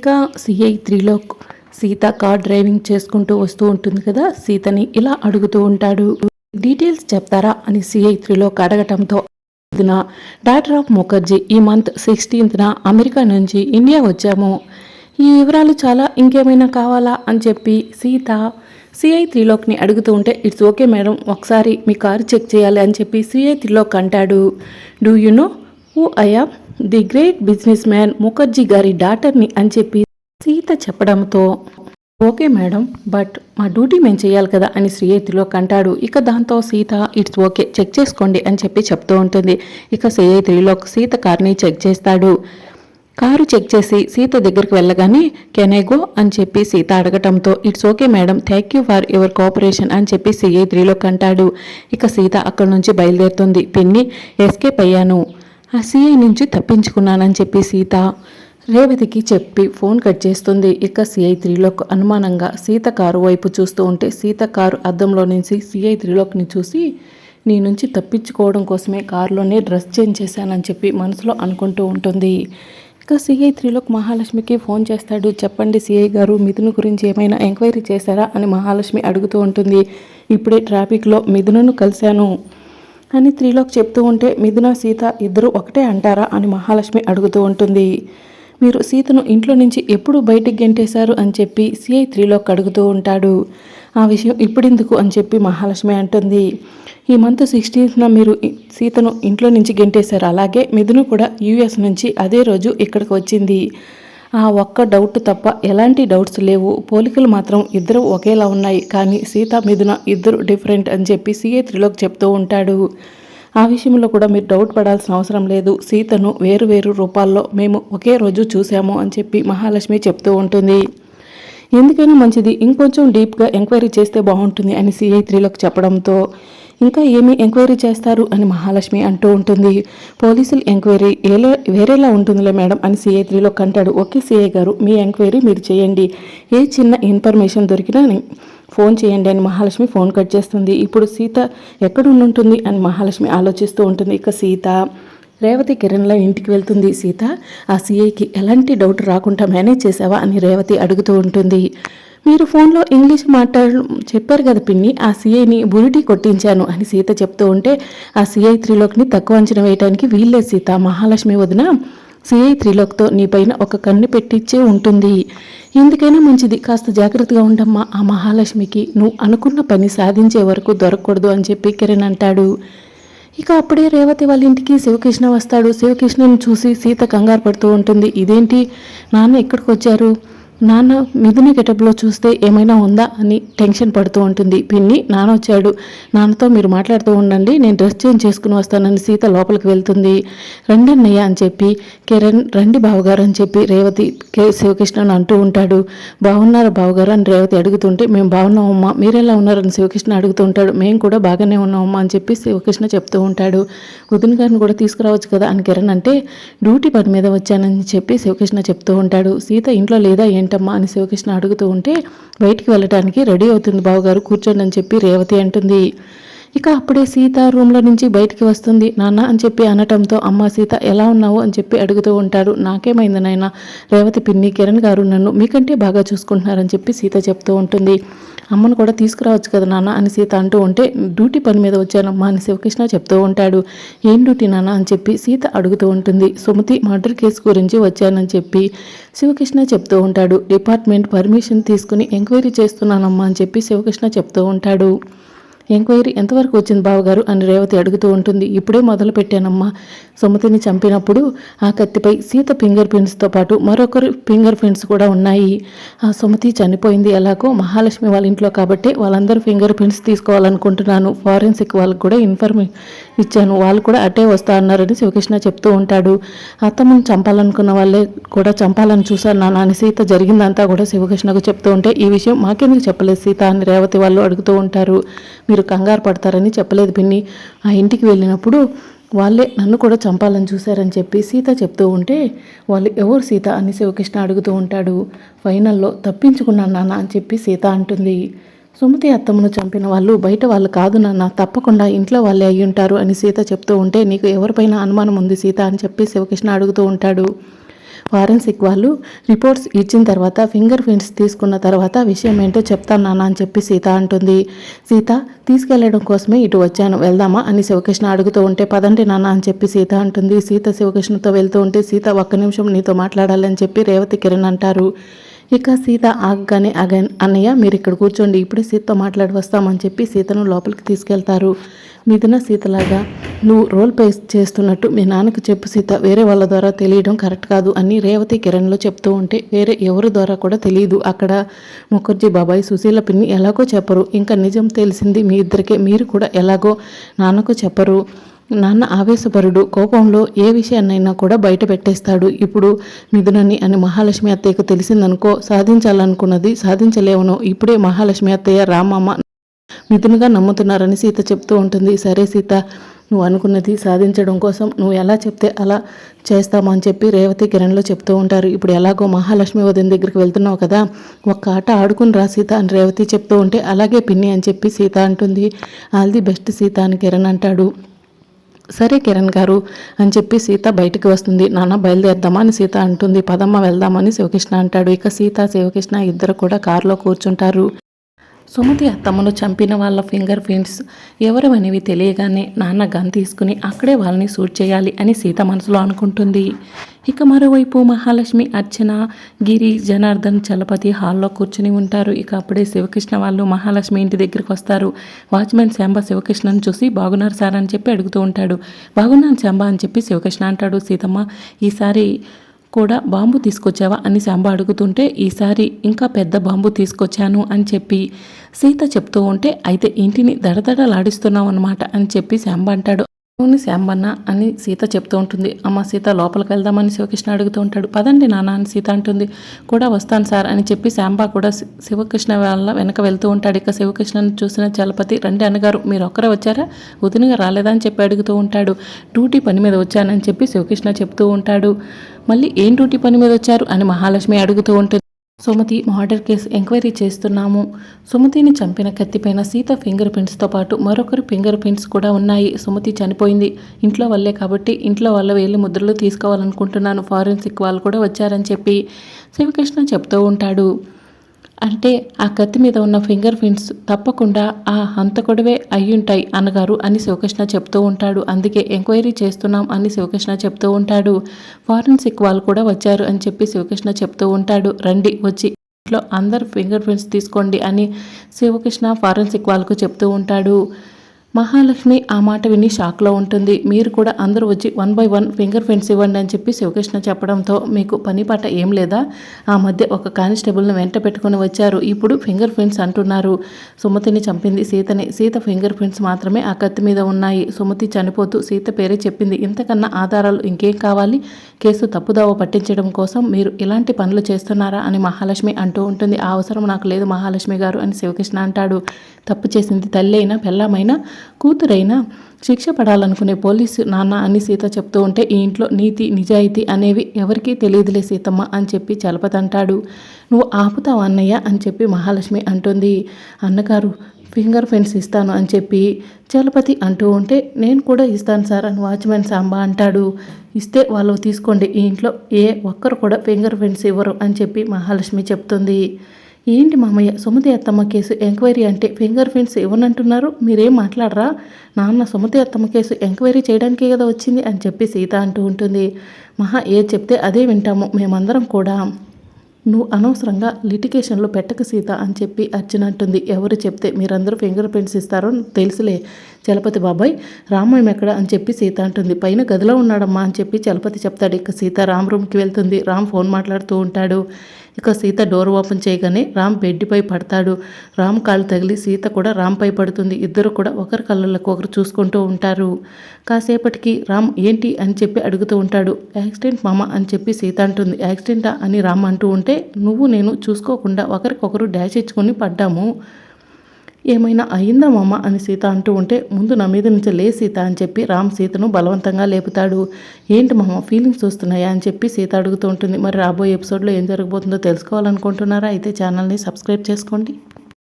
ఇంకా సిఐ త్రీలో Sita car driving చేసుకుంటూ వస్తూ ఉంటుంది కదా? సీతని ఇలా అడుగుతూ ఉంటాడు. డీటెయిల్స్ చెప్తారా? అని సిఐ త్రీలో అడగటంతో డాక్టర్ ఆఫ్ ముఖర్జీ ఈ మంత్ సిక్స్టీన్త్న అమెరికా నుంచి ఇండియా వచ్చాము. ఈ వివరాలు చాలా ఇంకేమైనా కావాలా? అని చెప్పి సీత సిఐ త్రిలోక్ని అడుగుతూ ఉంటే ఇట్స్ ఓకే మేడం ఒకసారి మీ కారు చెక్ చేయాలి అని చెప్పి సిఐ త్రిలోక్ అంటాడు. డూ యు నో ఓ అయ్యా the great business man Mukherjee గారి డాటర్ని అని చెప్పి సీత చెప్పడంతో ఓకే మేడం బట్ మా డ్యూటీ మేము చేయాలి కదా అని శ్రీయతిలోక్ అంటాడు ఇక దాంతో సీత ఇట్స్ ఓకే చెక్ చేసుకోండి అని చెప్పి చెప్తూ ఉంటుంది. ఇక శ్రీయతిలోక్ సీత కార్ని చెక్ చేస్తాడు. కారు చెక్ చేసి సీత దగ్గరికి వెళ్ళగానే కెనేగో అని చెప్పి Sita అడగటంతో it's okay madam thank you for your cooperation అని చెప్పి సిఐ త్రీలో అంటాడు ఇక సీత అక్కడి నుంచి బయలుదేరుతుంది. పిన్ని ఎస్కేప్ అయ్యాను. ఆ సీఐ నుంచి తప్పించుకున్నానని చెప్పి సీత రేవతికి చెప్పి ఫోన్ కట్ చేస్తుంది. ఇక సిఐ త్రిలోక్ అనుమానంగా సీత కారు వైపు చూస్తూ ఉంటే సీత కారు అద్దంలో నుంచి సిఐ త్రిలోక్ని చూసి నీ నుంచి తప్పించుకోవడం కోసమే కారులోనే డ్రెస్ చేంజ్ చేశానని చెప్పి మనసులో అనుకుంటూ ఉంటుంది. ఇక సిఐ త్రిలోక్ మహాలక్ష్మికి ఫోన్ చేస్తాడు. చెప్పండి సిఐ గారు మిథును గురించి ఏమైనా ఎంక్వైరీ చేశారా? అని మహాలక్ష్మి అడుగుతూ ఉంటుంది. ఇప్పుడే ట్రాఫిక్లో మిథునను కలిశాను. అని త్రీలోక్ చెప్తూ ఉంటే మిథున సీత ఇద్దరు ఒకటే అంటారా అని మహాలక్ష్మి అడుగుతూ ఉంటుంది. మీరు సీతను ఇంట్లో నుంచి ఎప్పుడు బయటికి గెంటేశారు అని చెప్పి సిఐ త్రీలోక్ అడుగుతూ ఉంటాడు. ఆ విషయం ఇప్పుడెందుకు అని చెప్పి మహాలక్ష్మి అంటుంది. ఈ మంత్ సిక్స్టీన్త్న మీరు సీతను ఇంట్లో నుంచి గెంటేశారు. అలాగే మిథును కూడా యూఎస్ నుంచి అదే రోజు ఇక్కడికి వచ్చింది. ఆ ఒక్క డౌట్ తప్ప ఎలాంటి డౌట్స్ లేవు. పోలికలు మాత్రం ఇద్దరు ఒకేలా ఉన్నాయి. కానీ సీత మిథున ఇద్దరు డిఫరెంట్ అని చెప్పి సీఏ త్రిలోక్ చెప్తూ ఉంటాడు. ఆ విషయంలో కూడా మీరు డౌట్ పడాల్సిన అవసరం లేదు. సీతను వేరు వేరు రూపాల్లో మేము ఒకే రోజు చూసాము అని చెప్పి మహాలక్ష్మి చెప్తూ ఉంటుంది. ఎందుకైనా మంచిది. ఇంకొంచెం డీప్గా ఎంక్వైరీ చేస్తే బాగుంటుంది అని సిఐ త్రీలోకి చెప్పడంతో ఇంకా ఏమి ఎంక్వైరీ చేస్తారు అని మహాలక్ష్మి అంటూ ఉంటుంది. పోలీసులు ఎంక్వైరీ ఏలా వేరేలా ఉంటుందిలే మేడం అని సిఏ త్రీలో కంటాడు. ఓకే సిఏ గారు మీ ఎంక్వైరీ మీరు చేయండి. ఏ చిన్న ఇన్ఫర్మేషన్ దొరికినా ఫోన్ చేయండి అని మహాలక్ష్మి ఫోన్ కట్ చేస్తుంది. ఇప్పుడు సీత ఎక్కడుంటుంది అని మహాలక్ష్మి ఆలోచిస్తూ ఉంటుంది. ఇక సీత రేవతి కిరణ్ల ఇంటికి వెళ్తుంది. సీత ఆ సీఐకి ఎలాంటి డౌట్ రాకుండా మేనేజ్ చేసావా అని రేవతి అడుగుతూ ఉంటుంది. మీరు ఫోన్లో ఇంగ్లీష్ మాట్లాడ చెప్పారు కదా పిన్ని ఆ సీఐని బురిటి కొట్టించాను అని సీత చెప్తూ ఉంటే ఆ సీఐ త్రిలోక్ని తక్కువ అంచనా వేయడానికి వీల్లే సీత మహాలక్ష్మి వదిన. సిఐ త్రిలోక్తో నీపైన ఒక కన్ను పెట్టించే ఉంటుంది. ఎందుకైనా మంచిది కాస్త జాగ్రత్తగా ఉండమ్మా ఆ మహాలక్ష్మికి. నువ్వు అనుకున్న పని సాధించే వరకు దొరకకూడదు అని చెప్పి కిరణ్ అంటాడు. ఇక అప్పుడే రేవతి వాళ్ళ ఇంటికి శివకృష్ణ వస్తాడు. శివకృష్ణను చూసి సీత కంగారు పడుతూ ఉంటుంది. ఇదేంటి నాన్న ఎక్కడికి వచ్చారు నాన్న మిథున గెటప్లో చూస్తే ఏమైనా ఉందా అని టెన్షన్ పడుతూ ఉంటుంది. పిన్ని నాన్న వచ్చాడు. నాన్నతో మీరు మాట్లాడుతూ ఉండండి. నేను డ్రెస్ చేంజ్ చేసుకుని వస్తానని సీత లోపలికి వెళ్తుంది. రండి అన్నయ్య అని చెప్పి కిరణ్ రండి బావగారు అని చెప్పి రేవతి కే శివకృష్ణను అంటూ ఉంటాడు. బాగున్నారా బావగారు అని రేవతి అడుగుతుంటే మేము బాగున్నామమ్మా మీరెలా ఉన్నారని శివకృష్ణ అడుగుతూ ఉంటాడు. మేము కూడా బాగానే ఉన్నామమ్మా అని చెప్పి శివకృష్ణ చెప్తూ ఉంటాడు. వదిన గారిని కూడా తీసుకురావచ్చు కదా అని కిరణ్ అంటే డ్యూటీ పని మీద వచ్చానని చెప్పి శివకృష్ణ చెప్తూ ఉంటాడు. సీత ఇంట్లో లేదా ఏంటమ్మా అని శివకృష్ణ అడుగుతూ ఉంటే బయటికి వెళ్ళడానికి రెడీ అవుతుంది బావగారు కూర్చోండి అని చెప్పి రేవతి అంటుంది. ఇక అప్పుడే సీత రూమ్లో నుంచి బయటికి వస్తుంది. నాన్న అని చెప్పి అనటంతో అమ్మ సీత ఎలా ఉన్నావు? అని చెప్పి అడుగుతూ ఉంటారు నాకేమైంది నాయన? రేవతి పిన్ని కిరణ్ గారు నన్ను మీకంటే బాగా చూసుకుంటున్నారని చెప్పి సీత చెప్తూ ఉంటుంది. అమ్మను కూడా తీసుకురావచ్చు కదా నాన్న? అని సీత అంటూ ఉంటే డ్యూటీ పని మీద వచ్చానమ్మా అని శివకృష్ణ చెప్తూ ఉంటాడు. ఏం డ్యూటీ నాన్న? అని చెప్పి సీత అడుగుతూ ఉంటుంది. సుమతి మర్డర్ కేసు గురించి వచ్చానని చెప్పి శివకృష్ణ చెప్తూ ఉంటాడు. డిపార్ట్మెంట్ పర్మిషన్ తీసుకుని ఎంక్వైరీ చేస్తున్నానమ్మా అని చెప్పి శివకృష్ణ చెప్తూ ఉంటాడు. ఎంక్వైరీ ఎంతవరకు వచ్చింది బావగారు? అని రేవతి అడుగుతూ ఉంటుంది. ఇప్పుడే మొదలు పెట్టానమ్మా సుమతిని చంపినప్పుడు ఆ కత్తిపై సీత ఫింగర్ ప్రింట్స్తో పాటు మరొకరు ఫింగర్ ప్రింట్స్ కూడా ఉన్నాయి. ఆ సుమతి చనిపోయింది ఎలాగో మహాలక్ష్మి వాళ్ళ ఇంట్లో కాబట్టి వాళ్ళందరూ ఫింగర్ ప్రింట్స్ తీసుకోవాలనుకుంటున్నాను. ఫారెన్సిక్ వాళ్ళకు కూడా ఇన్ఫర్మే ఇచ్చాను. వాళ్ళు కూడా అటే వస్తా అన్నారని శివకృష్ణ చెప్తూ ఉంటాడు. అత్తమ్మను చంపాలనుకున్న వాళ్ళే కూడా చంపాలని చూశాను నాన్న అని సీత జరిగిందంతా కూడా శివకృష్ణకు చెప్తూ ఉంటే ఈ విషయం మాకెందుకు చెప్పలేదు సీత అని రేవతి వాళ్ళు అడుగుతూ ఉంటారు. మీరు కంగారు పడతారని చెప్పలేదు పిన్ని. ఆ ఇంటికి వెళ్ళినప్పుడు వాళ్ళే నన్ను కూడా చంపాలని చూశారని చెప్పి సీత చెప్తూ ఉంటే వాళ్ళు ఎవరు సీత? అని శివకృష్ణ అడుగుతూ ఉంటాడు. ఫైనల్లో తప్పించుకున్నాను నాన్న అని చెప్పి సీత అంటుంది. సుమతి అత్తమ్మను చంపిన వాళ్ళు బయట వాళ్ళు కాదు నాన్న తప్పకుండా ఇంట్లో వాళ్ళే అయ్యుంటారు ఉంటారు అని సీత చెప్తూ ఉంటే నీకు ఎవరిపైన అనుమానం ఉంది సీత అని చెప్పి శివకృష్ణ అడుగుతూ ఉంటాడు. ఫారెన్సిక్ వాళ్ళు రిపోర్ట్స్ ఇచ్చిన తర్వాత ఫింగర్ ప్రింట్స్ తీసుకున్న తర్వాత విషయం ఏంటో చెప్తాను నాన్న అని చెప్పి సీత అంటుంది. సీత తీసుకెళ్ళడం కోసమే ఇటు వచ్చాను. వెళ్దామా అని శివకృష్ణ అడుగుతూ ఉంటే పదండి నాన్న అని చెప్పి సీత అంటుంది. సీత శివకృష్ణతో వెళ్తూ ఉంటే సీత ఒక్క నిమిషం నీతో మాట్లాడాలని చెప్పి రేవతి కిరణ్ అంటారు. ఇక సీత ఆగగానే అగన్ అన్నయ్య మీరు ఇక్కడ కూర్చోండి. ఇప్పుడే సీతతో మాట్లాడి వస్తామని చెప్పి సీతను లోపలికి తీసుకెళ్తారు. మిథున సీతలాగా నువ్వు రోల్ ప్లే చేస్తున్నట్టు మీ నాన్నకు చెప్పు సీత. వేరే వాళ్ళ ద్వారా తెలియడం కరెక్ట్ కాదు అని రేవతి కిరణ్లో చెప్తూ ఉంటే వేరే ఎవరి ద్వారా కూడా తెలియదు. అక్కడ ముఖర్జీ బాబాయ్ సుశీల పిన్ని ఎలాగో చెప్పరు. ఇంకా నిజం తెలిసింది మీ ఇద్దరికే. మీరు కూడా ఎలాగో నాన్నకు చెప్పరు. నాన్న ఆవేశపరుడు కోపంలో ఏ విషయాన్నైనా కూడా బయట పెట్టేస్తాడు. ఇప్పుడు మిథునని అని మహాలక్ష్మి అత్తయ్యకు తెలిసిందనుకో సాధించాలనుకున్నది సాధించలేవను ఇప్పుడే మహాలక్ష్మి అత్తయ్య రామమ్మ మిథునుగా నమ్ముతున్నారని సీత చెప్తూ ఉంటుంది. సరే సీత నువ్వు అనుకున్నది సాధించడం కోసం నువ్వు ఎలా చెప్తే అలా చేస్తామని చెప్పి రేవతి కిరణ్లో చెప్తూ ఉంటారు. ఇప్పుడు ఎలాగో మహాలక్ష్మి వదిన దగ్గరికి వెళ్తున్నావు కదా ఒక్క ఆట ఆడుకుని రా సీత అని రేవతి చెప్తూ ఉంటే అలాగే పిన్ని అని చెప్పి సీత అంటుంది. ఆల్ ది బెస్ట్ సీత అని కిరణ్ అంటాడు. సరే కిరణ్ గారు అని చెప్పి సీత బయటికి వస్తుంది. నాన్న బయలుదేరదామా అని సీత అంటుంది. పదమ్మ వెళ్దామని శివకృష్ణ అంటాడు. ఇక సీత శివకృష్ణ ఇద్దరు కూడా కారులో కూర్చుంటారు. సుమతి అత్తమ్మను చంపిన వాళ్ళ ఫింగర్ ప్రింట్స్ ఎవరనేవి తెలియగానే నాన్న గన్ తీసుకుని అక్కడే వాళ్ళని షూట్ చేయాలి అని సీత మనసులో అనుకుంటుంది. ఇక మరోవైపు మహాలక్ష్మి అర్చన గిరి జనార్దన్ చలపతి హాల్లో కూర్చుని ఉంటారు. ఇక అప్పుడే శివకృష్ణ వాళ్ళు మహాలక్ష్మి ఇంటి దగ్గరికి వస్తారు. వాచ్మెన్ శాంబ శివకృష్ణను చూసి బాగున్నారు సార్ అని చెప్పి అడుగుతూ ఉంటాడు. బాగున్నాను శాంబ అని చెప్పి శివకృష్ణ అంటాడు. సీతమ్మ ఈసారి కూడా బాంబు తీసుకొచ్చావా అని శాంబ అడుగుతుంటే ఈసారి ఇంకా పెద్ద బాంబు తీసుకొచ్చాను అని చెప్పి సీత చెప్తూ ఉంటే అయితే ఇంటిని దడదడలాడిస్తున్నావు అనమాట అని చెప్పి శాంబ అంటాడు. అవును శాంబన్న అని సీత చెప్తూ ఉంటుంది. అమ్మ సీత లోపలికి వెళ్దామని శివకృష్ణ అడుగుతూ ఉంటాడు. పదండి నాన్న అని సీత అంటుంది. కూడా వస్తాను సార్ అని చెప్పి శాంబ కూడా శివకృష్ణ వాళ్ళ వెనక వెళ్తూ ఉంటాడు. ఇక శివకృష్ణను చూసిన చలపతి రండి అన్నగారు మీరు ఒక్కరే వచ్చారా? ఉదినగా రాలేదా? అని చెప్పి అడుగుతూ ఉంటాడు. డ్యూటీ పని మీద వచ్చానని చెప్పి శివకృష్ణ చెప్తూ ఉంటాడు. మళ్ళీ ఏం డ్యూటీ పని మీద వచ్చారు అని మహాలక్ష్మి అడుగుతూ ఉంటుంది. సుమతి మర్డర్ కేసు ఎంక్వైరీ చేస్తున్నాము. సుమతిని చంపిన కత్తిపైన సీత ఫింగర్ ప్రింట్స్తో పాటు మరొకరు ఫింగర్ ప్రింట్స్ కూడా ఉన్నాయి. సుమతి చనిపోయింది. ఇంట్లో వాళ్ళే కాబట్టి ఇంట్లో వాళ్ళ వేలి ముద్రలు తీసుకోవాలనుకుంటున్నాను. ఫారెన్సిక్ వాళ్ళు కూడా వచ్చారని చెప్పి శివకృష్ణ చెప్తూ ఉంటాడు. అంటే ఆ కత్తి మీద ఉన్న ఫింగర్ ప్రింట్స్ తప్పకుండా ఆ హంతకుడివే అయ్యుంటాయి అన్నగారు అని శివకృష్ణ చెప్తూ ఉంటాడు. అందుకే ఎంక్వైరీ చేస్తున్నాం అని శివకృష్ణ చెప్తూ ఉంటాడు. ఫారెన్సిక్ వాళ్ళు కూడా వచ్చారు అని చెప్పి శివకృష్ణ చెప్తూ ఉంటాడు. రండి వచ్చి ఇంట్లో అందరు ఫింగర్ ప్రింట్స్ తీసుకోండి అని శివకృష్ణ ఫారెన్సిక్ వాళ్ళకు చెప్తూ ఉంటాడు. మహాలక్ష్మి ఆ మాట విని షాక్లో ఉంటుంది. మీరు కూడా అందరూ వచ్చి one by one finger prints ఇవ్వండి అని చెప్పి శివకృష్ణ చెప్పడంతో మీకు పని పాట ఏం లేదా? ఆ మధ్య ఒక కానిస్టేబుల్ని వెంట పెట్టుకొని వచ్చారు. ఇప్పుడు ఫింగర్ ప్రింట్స్ అంటున్నారు. సుమతిని చంపింది సీతని. సీత ఫింగర్ ప్రింట్స్ మాత్రమే ఆ కత్తి మీద ఉన్నాయి. సుమతి చనిపోతూ సీత పేరే చెప్పింది. ఇంతకన్నా ఆధారాలు ఇంకేం కావాలి? కేసు తప్పుదావ పట్టించడం కోసం మీరు ఇలాంటి పనులు చేస్తున్నారా అని మహాలక్ష్మి అంటూ ఉంటుంది. ఆ అవసరం నాకు లేదు మహాలక్ష్మి గారు అని శివకృష్ణ అంటాడు. తప్పు చేసింది తల్లి అయినా పెళ్ళామైనా కూతురైనా శిక్ష పడాలనుకునే పోలీసు నాన్న అని సీత చెప్తూ ఉంటే ఈ ఇంట్లో నీతి నిజాయితీ అనేవి ఎవరికీ తెలియదులే సీతమ్మ అని చెప్పి చలపతి అంటాడు నువ్వు ఆపుతావు అన్నయ్య? అని చెప్పి మహాలక్ష్మి అంటుంది. అన్నగారు ఫింగర్ ప్రింట్స్ ఇస్తాను అని చెప్పి చలపతి అంటూ ఉంటే నేను కూడా ఇస్తాను సార్ అని వాచ్మెన్ సాంబా అంటాడు. ఇస్తే వాళ్ళు తీసుకోండి ఈ ఇంట్లో ఏ ఒక్కరు కూడా ఫింగర్ ప్రింట్స్ ఇవ్వరు అని చెప్పి మహాలక్ష్మి చెప్తుంది. ఏంటి మామయ్య? సుమతి అత్తమ్మ కేసు ఎంక్వైరీ అంటే ఫింగర్ ప్రింట్స్ ఇవ్వనంటున్నారు. మీరేం మాట్లాడరా? నాన్న సుమతి అత్తమ్మ కేసు ఎంక్వైరీ చేయడానికే కదా వచ్చింది అని చెప్పి సీత అంటూ ఉంటుంది. మహా ఏ చెప్తే అదే వింటాము. మేమందరం కూడా నువ్వు అనవసరంగా లిటికేషన్లో పెట్టక సీత అని చెప్పి అర్జున్ అంటుంది. ఎవరు చెప్తే మీరందరూ ఫింగర్ ప్రింట్స్ ఇస్తారో తెలుసులే. చలపతి బాబాయ్ రామాయం ఎక్కడ అని చెప్పి సీత అంటుంది. పైన గదిలో ఉన్నాడమ్మా అని చెప్పి చలపతి చెప్తాడు. ఇక సీత రామ్ రూమ్కి వెళ్తుంది. రామ్ ఫోన్ మాట్లాడుతూ ఉంటాడు. ఇక సీత డోర్ ఓపెన్ చేయగానే రామ్ బెడ్డిపై పడతాడు. రామ్ కాళ్ళు తగిలి సీత కూడా రామ్పై పడుతుంది. ఇద్దరు కూడా ఒకరి కళ్ళలకు ఒకరు చూసుకుంటూ ఉంటారు. కాసేపటికి రామ్ ఏంటి అని చెప్పి అడుగుతూ ఉంటాడు. యాక్సిడెంట్ మామ అని చెప్పి సీత అంటుంది. యాక్సిడెంటా అని రామ్ అంటూ ఉంటే నువ్వు నేను చూసుకోకుండా ఒకరికొకరు డాష్ ఇచ్చుకొని పడ్డాము. ఏమైనా అయిందా మామ? అని సీత అంటూ ఉంటే ముందు నా మీద నుంచి లే సీత అని చెప్పి రామ్ సీతను బలవంతంగా లేపుతాడు. ఏంటి మామ ఫీలింగ్స్ వస్తున్నాయా అని చెప్పి సీత అడుగుతూ ఉంటుంది. మరి రాబోయే ఎపిసోడ్లో ఏం జరగబోతుందో తెలుసుకోవాలనుకుంటున్నారా? అయితే ఛానల్ని సబ్స్క్రైబ్ చేసుకోండి.